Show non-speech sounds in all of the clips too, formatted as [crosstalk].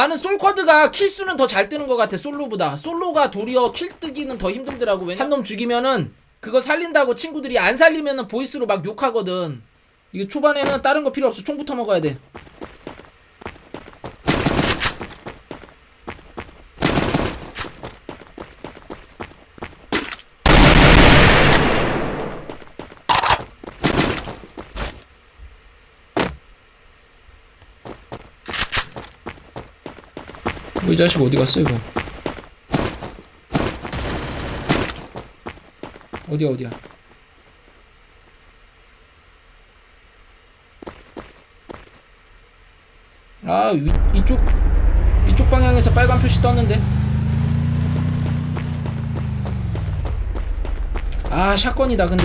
나는 솔쿼드가 킬수는 더 잘 뜨는 것 같아 솔로보다. 솔로가 도리어 킬 뜨기는 더 힘들더라고. 왜냐? 한놈 죽이면은 그거 살린다고 친구들이 안 살리면은 보이스로 막 욕하거든. 이게 초반에는 다른 거 필요 없어. 총부터 먹어야 돼 이 자식 어디 갔어 이거? 어디야 어디야? 아 위, 이쪽 이쪽 방향에서 빨간 표시 떴는데? 아 샷건이다 근데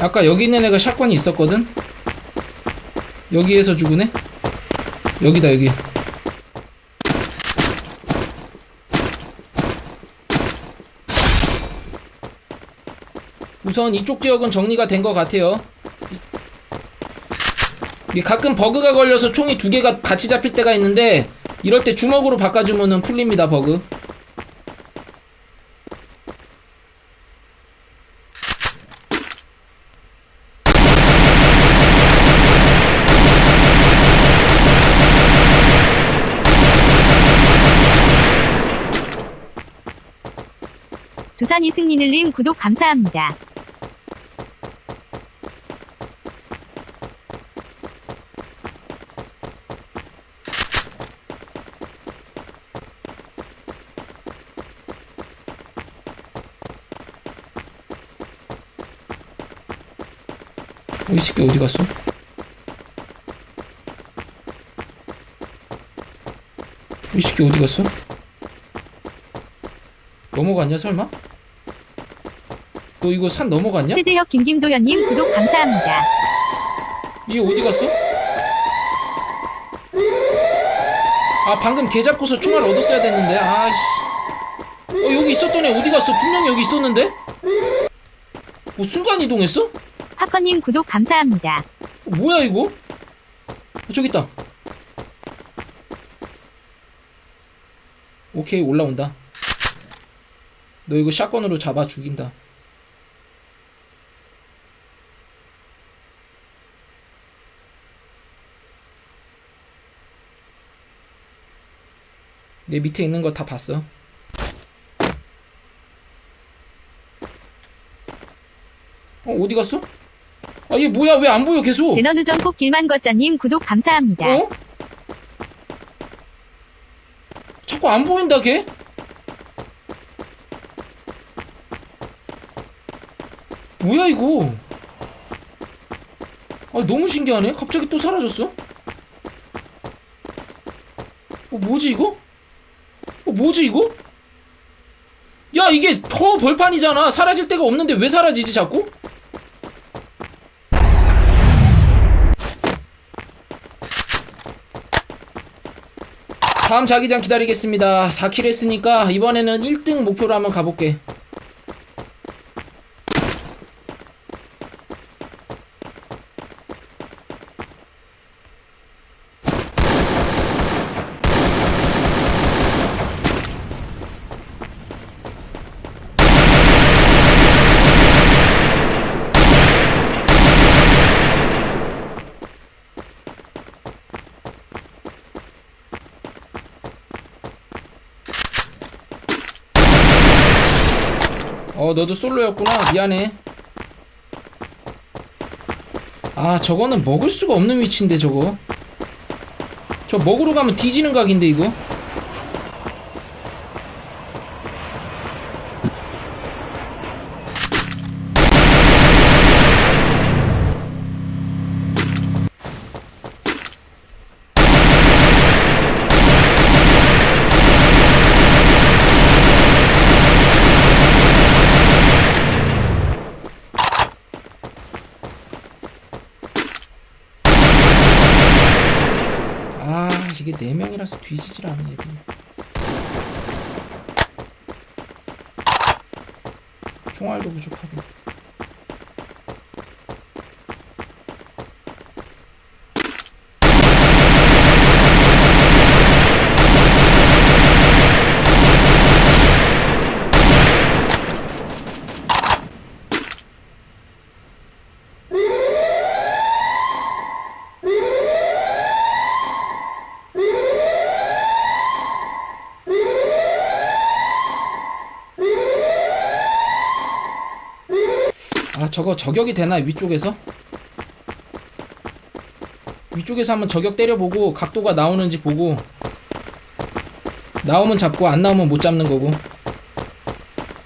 아까 여기 있는 애가 샷건이 있었거든? 여기에서 죽으네? 여기다 여기 우선 이쪽 지역은 정리가 된 것 같아요 가끔 버그가 걸려서 총이 두 개가 같이 잡힐 때가 있는데 이럴 때 주먹으로 바꿔주면은 풀립니다 버그 두산 이승리늘님 구독 감사합니다. 어, 이 새끼 어디 갔어? 이 새끼 어디 갔어? 넘어갔냐 설마? 너 이거 산 넘어갔냐? 최재혁 김김도현님 구독 감사합니다. 얘 어디 갔어? 아 방금 개 잡고서 총알 얻었어야 됐는데 아씨 어 여기 있었던 애 어디 갔어? 분명히 여기 있었는데? 뭐 순간 이동했어? 하커님 구독 감사합니다. 어, 뭐야 이거? 어, 저기 있다. 오케이 올라온다. 너 이거 샷건으로 잡아 죽인다. 내 밑에 있는 거 다 봤어. 어 어디 갔어? 아 얘 뭐야 왜 안 보여 계속? 제너누전 꼭 길만 걷자님 구독 감사합니다. 어? 자꾸 안 보인다 걔? 뭐야 이거? 아 너무 신기하네. 갑자기 또 사라졌어? 어 뭐지 이거? 어 뭐지 이거? 야 이게 더 벌판이잖아. 사라질 데가 없는데 왜 사라지지 자꾸? 다음 자기장 기다리겠습니다. 4킬 했으니까 이번에는 1등 목표로 한번 가볼게. 어 너도 솔로였구나. 미안해. 아 저거는 먹을 수가 없는 위치인데 저거. 저 먹으러 가면 뒤지는 각인데 이거 네 명이라서 뒤지질 않네 애들. 총알도 부족하고. 아 저거 저격이 되나 위쪽에서? 위쪽에서 한번 저격 때려보고 각도가 나오는지 보고 나오면 잡고 안 나오면 못 잡는 거고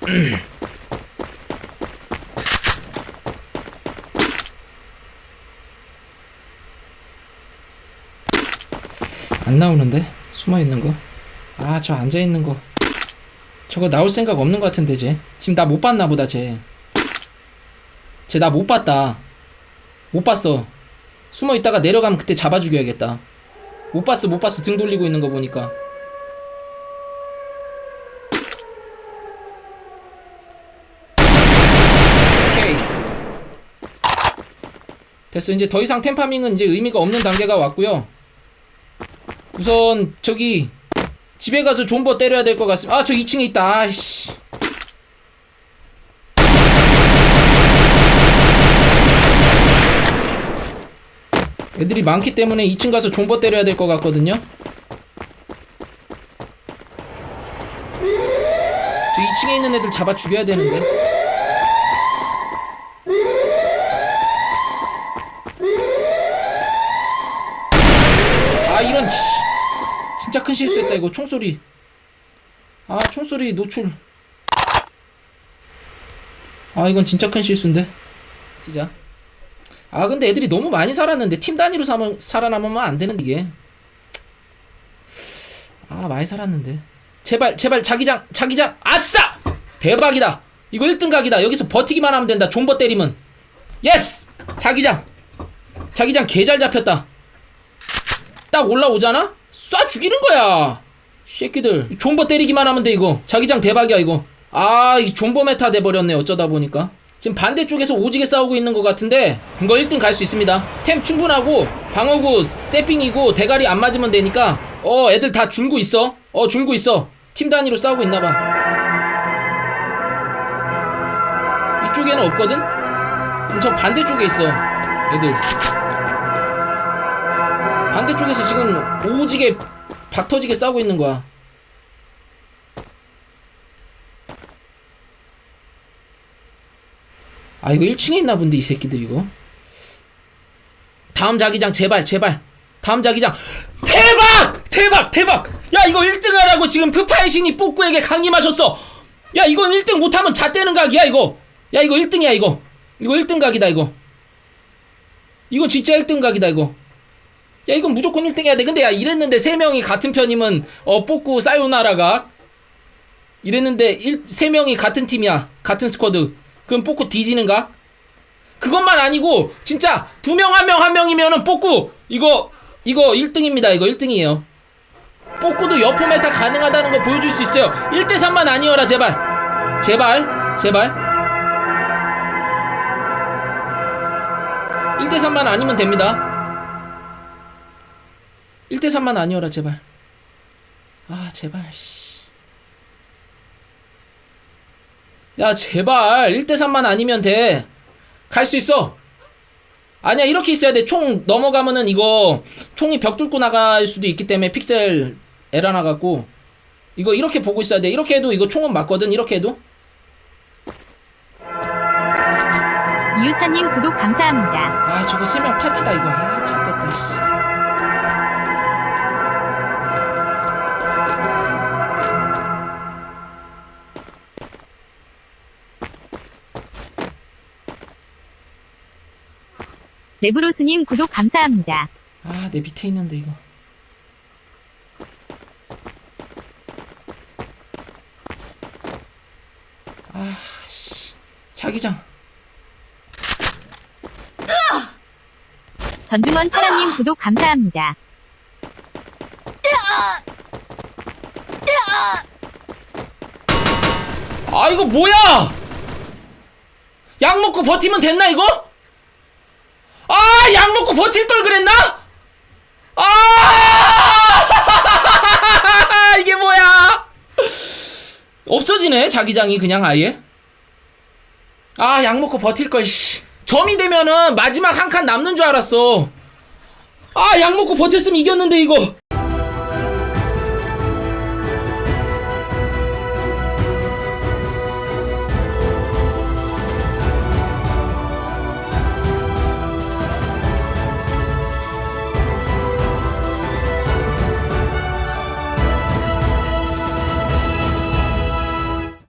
[clears throat] 안 나오는데 숨어 있는 거. 아 저 앉아 있는 거. 저거 나올 생각 없는 것 같은데 쟤. 지금 나 못 봤나 보다 쟤. 쟤 나 못 봤다. 못 봤어. 숨어 있다가 내려가면 그때 잡아 죽여야겠다. 못 봤어, 못 봤어. 등 돌리고 있는 거 보니까. 오케이. 됐어. 이제 더 이상 템파밍은 이제 의미가 없는 단계가 왔고요. 우선 저기 집에 가서 존버 때려야 될 것 같습니다. 아, 저 2층에 있다. 아이씨. 애들이 많기 때문에 2층 가서 존버 때려야 될 것 같거든요. 저 2층에 있는 애들 잡아 죽여야 되는데. 아 이런 씨. 진짜 큰 실수했다 이거 총소리. 아 총소리 노출. 아 이건 진짜 큰 실수인데. 진짜. 아 근데 애들이 너무 많이 살았는데 팀 단위로 삼, 살아남으면 안 되는 이게. 아 많이 살았는데. 제발 제발 자기장 자기장 아싸! 대박이다. 이거 1등 각이다. 여기서 버티기만 하면 된다. 존버 때리면. 예스! 자기장. 자기장 개 잘 잡혔다. 딱 올라오잖아? 쏴 죽이는 거야. 새끼들. 존버 때리기만 하면 돼 이거. 자기장 대박이야 이거. 아이 존버 메타 돼버렸네 어쩌다 보니까 지금 반대쪽에서 오지게 싸우고 있는 것 같은데 이거 1등 갈 수 있습니다. 템 충분하고 방어구 세핑이고 대가리 안 맞으면 되니까 어 애들 다 줄고 있어. 어 줄고 있어. 팀 단위로 싸우고 있나봐. 이쪽에는 없거든? 저 반대쪽에 있어 애들. 반대쪽에서 지금 오지게 박터지게 싸우고 있는 거야 아 이거 1층에 있나 본데 이 새끼들 이거. 다음 자기장 제발 제발. 다음 자기장. 대박! 대박! 대박! 야 이거 1등 하라고 지금 프파의 신이 뽑구에게 강림하셨어. 야 이건 1등 못하면 잣대는 각이야 이거. 야 이거 1등이야 이거. 이거 1등 각이다 이거. 이거 진짜 1등 각이다 이거. 야 이건 무조건 1등 해야 돼. 근데 야 이랬는데 3명이 같은 편이면 어 뽑고 사요나라가. 이랬는데 1, 3명이 같은 팀이야. 같은 스쿼드 그럼 뽑고 뒤지는가? 그것만 아니고 진짜 두 명 한 명 한 명 이면은 뽑고 이거 이거 1등입니다. 이거 1등이에요. 뽑고도 여포 메타 가능하다는 거 보여줄 수 있어요. 1대 3만 아니어라 제발. 제발. 제발. 1대 3만 아니면 됩니다. 1대 3만 아니어라 제발. 아 제발 씨. 야 제발 1대3만 아니면 돼. 갈 수 있어. 아니야 이렇게 있어야 돼. 총 넘어가면은 이거 총이 벽 뚫고 나갈 수도 있기 때문에 픽셀 에러 나갖고 이거 이렇게 보고 있어야 돼. 이렇게 해도 이거 총은 맞거든 이렇게 해도. 이유찬님 구독 감사합니다. 아 저거 세 명 파티다 이거. 아 잘됐다 씨 레브로스님 구독 감사합니다. 아, 내 밑에 있는데 이거. 아, 씨. 자기장. 전중원 파라님 구독 감사합니다. 아 이거 뭐야? 약 먹고 버티면 됐나 이거? 아 약 먹고 버틸 걸 그랬나? 아 [laughs] 이게 뭐야? 없어지네 자기장이 그냥 아예. 아 약 먹고 버틸 걸. 씨. 점이 되면은 마지막 한 칸 남는 줄 알았어. 아 약 먹고 버텼으면 이겼는데 이거.